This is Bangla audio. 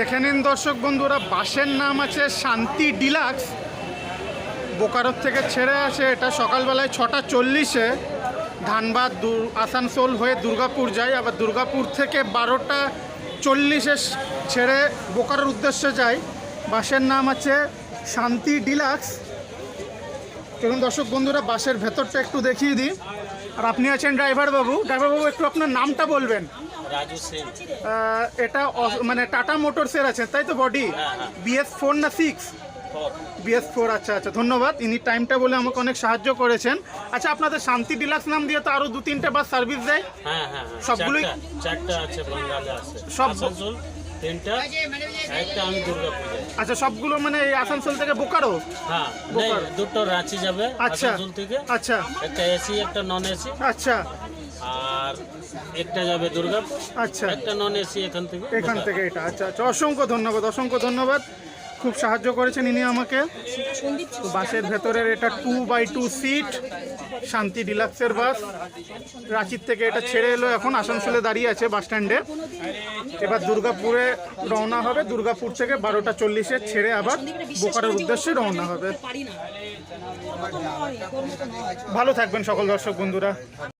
দেখে নিন দর্শক বন্ধুরা বাসের নাম আছে শান্তি ডিলাক্স। বোকারোর থেকে ছেড়ে আসে এটা সকালবেলায় ছটা চল্লিশে। ধানবাদ আসানসোল হয়ে দুর্গাপুর যায়, আবার দুর্গাপুর থেকে বারোটা চল্লিশে ছেড়ে বোকারোর উদ্দেশ্যে যায়। বাসের নাম আছে শান্তি ডিলাক্স। চলুন দর্শক বন্ধুরা বাসের ভেতরটা একটু দেখিয়ে দিই। আর আপনি আছেন ড্রাইভার বাবু ড্রাইভার বাবু একটু আপনার নামটা বলবেন। রাজু সেন। এটা মানে টাটা মোটরসের আছে তাই তো বডি? হ্যাঁ, হ্যাঁ। বিএস ফোর না সিক্স বিএস ফোর আচ্ছা আচ্ছা ধন্যবাদ। ইনি টাইমটা বলে আমাকে অনেক সাহায্য করেছেন। আচ্ছা আপনাদের শান্তি ডিলাক্স নাম দিয়ে তো আরও দু তিনটে বাস সার্ভিস দেয়। হ্যাঁ সবগুলোই- চারটা- চারটা আছে বাঙ্গালে আছে। সব- তিনটা একটা আমি দুর্গাপুর। আচ্ছা সবগুলো মানে এই আসানসোল থেকে বোকারো? হ্যাঁ দুটো রাঁচি যাবে আচ্ছা আসানসোল থেকে। আচ্ছা। একটা এসি একটা নন এসি আচ্ছা। আর একটা যাবে দুর্গাপুর আচ্ছা। একটা নন এসি এখান থেকে। এখান থেকে এটা আচ্ছা আচ্ছা অসংখ্য ধন্যবাদ অসংখ্য ধন্যবাদ। খুব সাহায্য করেছেন ইনি আমাকে। তো বাসের ভেতরের এটা টু বাই টু সিট শান্তি ডিলাক্সের বাস। রাঁচির থেকে এটা ছেড়ে এলো এখন আসানসোলে দাঁড়িয়ে আছে বাস স্ট্যান্ডে। এবার দুর্গাপুরে রওনা হবে দুর্গাপুর থেকে বারোটা চল্লিশে ছেড়ে আবার বোকারের উদ্দেশ্যে রওনা হবে। ভালো থাকবেন সকল দর্শক বন্ধুরা।